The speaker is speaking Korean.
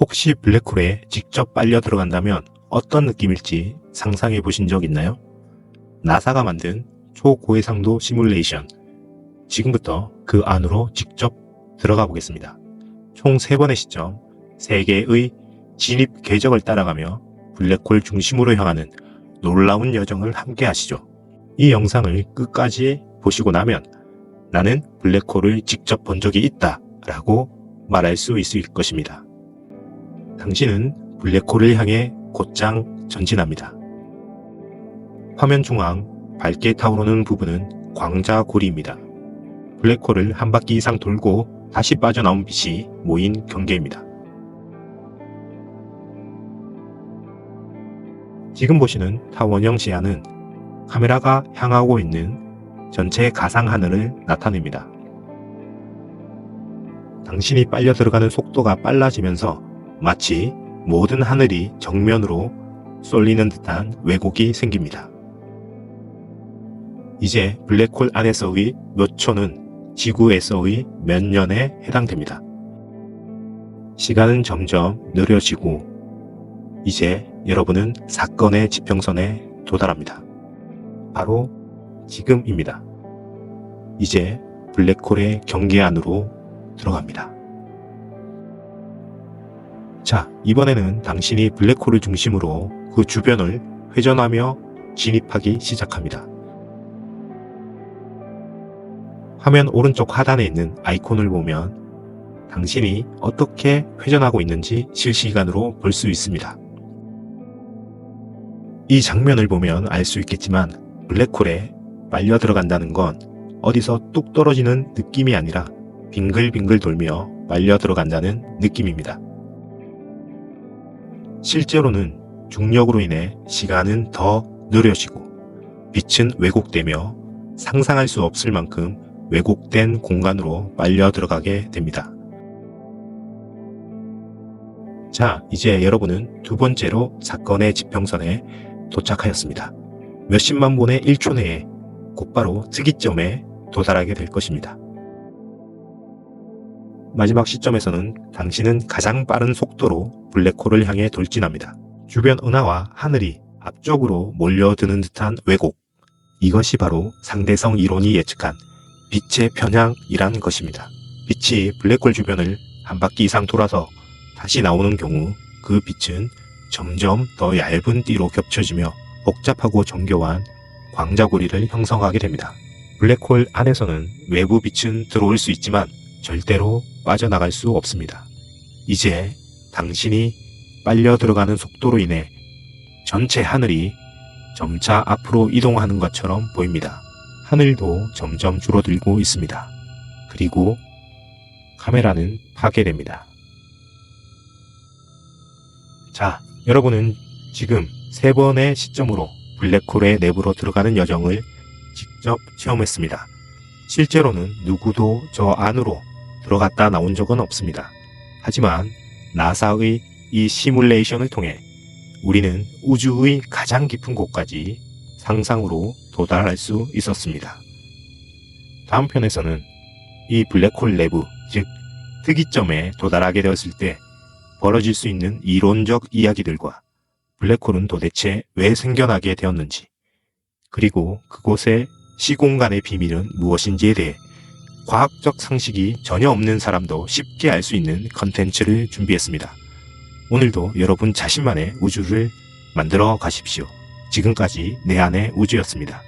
혹시 블랙홀에 직접 빨려 들어간다면 어떤 느낌일지 상상해 보신 적 있나요? 나사가 만든 초고해상도 시뮬레이션. 지금부터 그 안으로 직접 들어가 보겠습니다. 총 3번의 시점, 3개의 진입 궤적을 따라가며 블랙홀 중심으로 향하는 놀라운 여정을 함께 하시죠. 이 영상을 끝까지 보시고 나면 나는 블랙홀을 직접 본 적이 있다 라고 말할 수 있을 것입니다. 당신은 블랙홀을 향해 곧장 전진합니다. 화면 중앙 밝게 타오르는 부분은 광자고리입니다. 블랙홀을 한 바퀴 이상 돌고 다시 빠져나온 빛이 모인 경계입니다. 지금 보시는 타원형 시야는 카메라가 향하고 있는 전체 가상 하늘을 나타냅니다. 당신이 빨려 들어가는 속도가 빨라지면서 마치 모든 하늘이 정면으로 쏠리는 듯한 왜곡이 생깁니다. 이제 블랙홀 안에서의 몇 초는 지구에서의 몇 년에 해당됩니다. 시간은 점점 느려지고 이제 여러분은 사건의 지평선에 도달합니다. 바로 지금입니다. 이제 블랙홀의 경계 안으로 들어갑니다. 자, 이번에는 당신이 블랙홀을 중심으로 그 주변을 회전하며 진입하기 시작합니다. 화면 오른쪽 하단에 있는 아이콘을 보면 당신이 어떻게 회전하고 있는지 실시간으로 볼 수 있습니다. 이 장면을 보면 알 수 있겠지만 블랙홀에 빨려 들어간다는 건 어디서 뚝 떨어지는 느낌이 아니라 빙글빙글 돌며 빨려 들어간다는 느낌입니다. 실제로는 중력으로 인해 시간은 더 느려지고 빛은 왜곡되며 상상할 수 없을 만큼 왜곡된 공간으로 빨려 들어가게 됩니다. 자, 이제 여러분은 두 번째로 사건의 지평선에 도착하였습니다. 몇십만 분의 1초 내에 곧바로 특이점에 도달하게 될 것입니다. 마지막 시점에서는 당신은 가장 빠른 속도로 블랙홀을 향해 돌진합니다. 주변 은하와 하늘이 앞쪽으로 몰려드는 듯한 왜곡. 이것이 바로 상대성 이론이 예측한 빛의 편향이란 것입니다. 빛이 블랙홀 주변을 한 바퀴 이상 돌아서 다시 나오는 경우 그 빛은 점점 더 얇은 띠로 겹쳐지며 복잡하고 정교한 광자고리를 형성하게 됩니다. 블랙홀 안에서는 외부 빛은 들어올 수 있지만 절대로 빠져나갈 수 없습니다. 이제 당신이 빨려 들어가는 속도로 인해 전체 하늘이 점차 앞으로 이동하는 것처럼 보입니다. 하늘도 점점 줄어들고 있습니다. 그리고 카메라는 파괴됩니다. 자, 여러분은 지금 세 번의 시점으로 블랙홀의 내부로 들어가는 여정을 직접 체험했습니다. 실제로는 누구도 저 안으로 들어갔다 나온 적은 없습니다. 하지만 나사의 이 시뮬레이션을 통해 우리는 우주의 가장 깊은 곳까지 상상으로 도달할 수 있었습니다. 다음 편에서는 이 블랙홀 내부, 즉 특이점에 도달하게 되었을 때 벌어질 수 있는 이론적 이야기들과 블랙홀은 도대체 왜 생겨나게 되었는지, 그리고 그곳의 시공간의 비밀은 무엇인지에 대해 과학적 상식이 전혀 없는 사람도 쉽게 알 수 있는 컨텐츠를 준비했습니다. 오늘도 여러분 자신만의 우주를 만들어 가십시오. 지금까지 내 안의 우주였습니다.